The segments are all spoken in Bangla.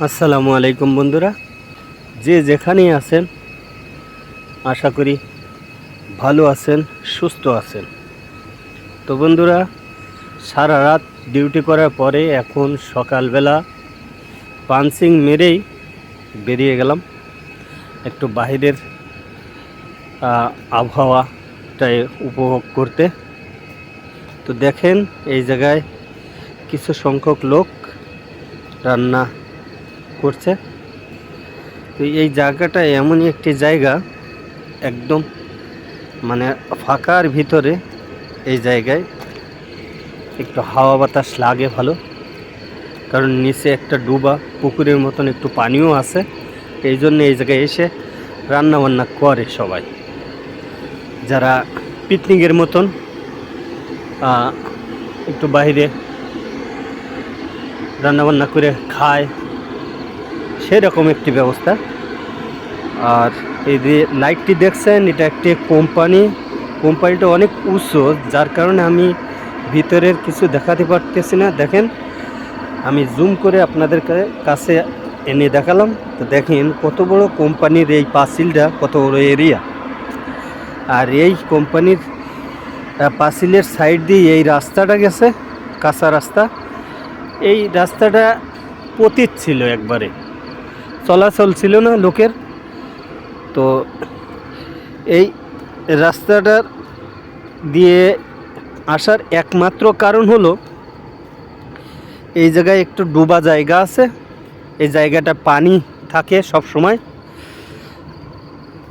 আসসালামু আলাইকুম বন্ধুরা। যে যেখানেই আছেন আশা করি ভালো আছেন সুস্থ আছেন। তো বন্ধুরা সারা রাত ডিউটি করার পরে এখন সকালবেলা পানসিং মেরেই বেরিয়ে গেলাম। একটু বাইরের আহ, আবহাওয়াটাই উপভোগ করতে। তো দেখেন এই জায়গায় কিছু সংখ্যক লোক রান্না করছে। তো এই জায়গাটা এমনই একটি জায়গা, একদম মানে ফাঁকার ভিতরে এই জায়গায় একটু হাওয়া বাতাস লাগে ভালো। কারণ নিচে একটা ডুবা পুকুরের মতন একটু পানিও আছে। এই জন্য এই জায়গায় এসে রান্নাবান্না করে সবাই। যারা পিকনিকের মতন একটু বাইরে রান্নাবান্না করে খায় সেরকম একটি ব্যবস্থা। আর এই যে লাইটটি দেখছেন এটা একটি কোম্পানি। কোম্পানিটা অনেক উঁচু যার কারণে আমি ভিতরের কিছু দেখাতে পারতেছি না। দেখেন আমি জুম করে আপনাদের কাছে এনে দেখালাম। তো দেখেন কত বড় কোম্পানির এই পাঁচিলটা কত বড় এরিয়া। আর এই কোম্পানির আহ, পাঁচিলের সাইড দিয়ে এই রাস্তাটা গেছে কাঁচা রাস্তা। এই রাস্তাটা পতীত ছিল একবারে। চলাচল ছিল না লোকের। তো এই রাস্তাটার দিয়ে আসার একমাত্র কারণ হলো, এই জায়গায় একটু ডোবা জায়গা আছে। এই জায়গাটা পানি থাকে সব সময়।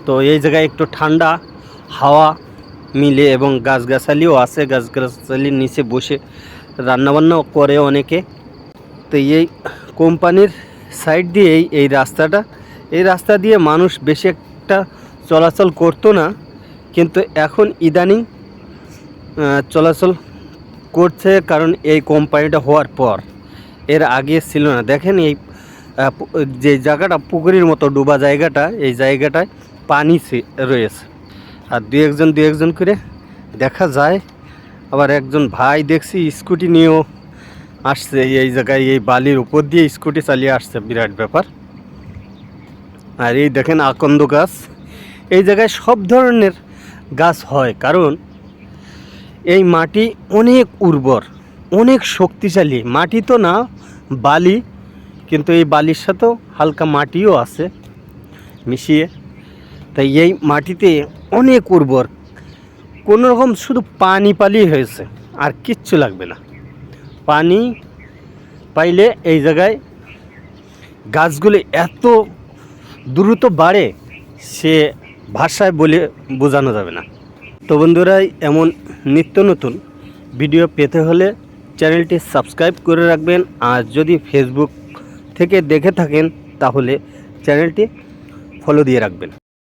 তো এই জায়গায় একটু ঠান্ডা হাওয়া মিলে এবং গাছগাছালিও আছে। গাছগাছালির নিচে বসে রান্নাবান্নাও করে অনেকে। তো এই কোম্পানির সাইড দিয়েই এই রাস্তাটা। এই রাস্তা দিয়ে মানুষ বেশি একটা চলাচল করতো না, কিন্তু এখন ইদানিং চলাচল করছে কারণ এই কোম্পানিটা হওয়ার পর। এর আগে ছিল না। দেখেন এই যে জায়গাটা, পুকুরের মতো ডোবা জায়গাটা, এই জায়গাটায় পানি রয়েছে। আর দু একজন দু একজন করে দেখা যায়। আবার একজন ভাই দেখছি স্কুটি নিয়েও আসছে, এই জায়গায় এই বালির উপর দিয়ে স্কুটি চালিয়ে আসছে, বিরাট ব্যাপার। আর এই দেখেন আকন্দ গাছ। এই জায়গায় সব ধরনের গাছ হয়, কারণ এই মাটি অনেক উর্বর, অনেক শক্তিশালী। মাটি তো না, বালি, কিন্তু এই বালির সাথেও হালকা মাটিও আছে মিশিয়ে। তাই এই মাটিতে অনেক উর্বর। কোনো রকম শুধু পানি পালি হয়েছে, আর কিচ্ছু লাগবে না। পানি পাইলে এই জায়গায় গাছগুলি এত দ্রুত বাড়ে, সে ভাষায় বলে বোঝানো যাবে না। তো বন্ধুরা, এমন নিত্য নতুন ভিডিও পেতে হলে চ্যানেলটি সাবস্ক্রাইব করে রাখবেন। আর যদি ফেসবুক থেকে দেখে থাকেন, তাহলে চ্যানেলটি ফলো দিয়ে রাখবেন।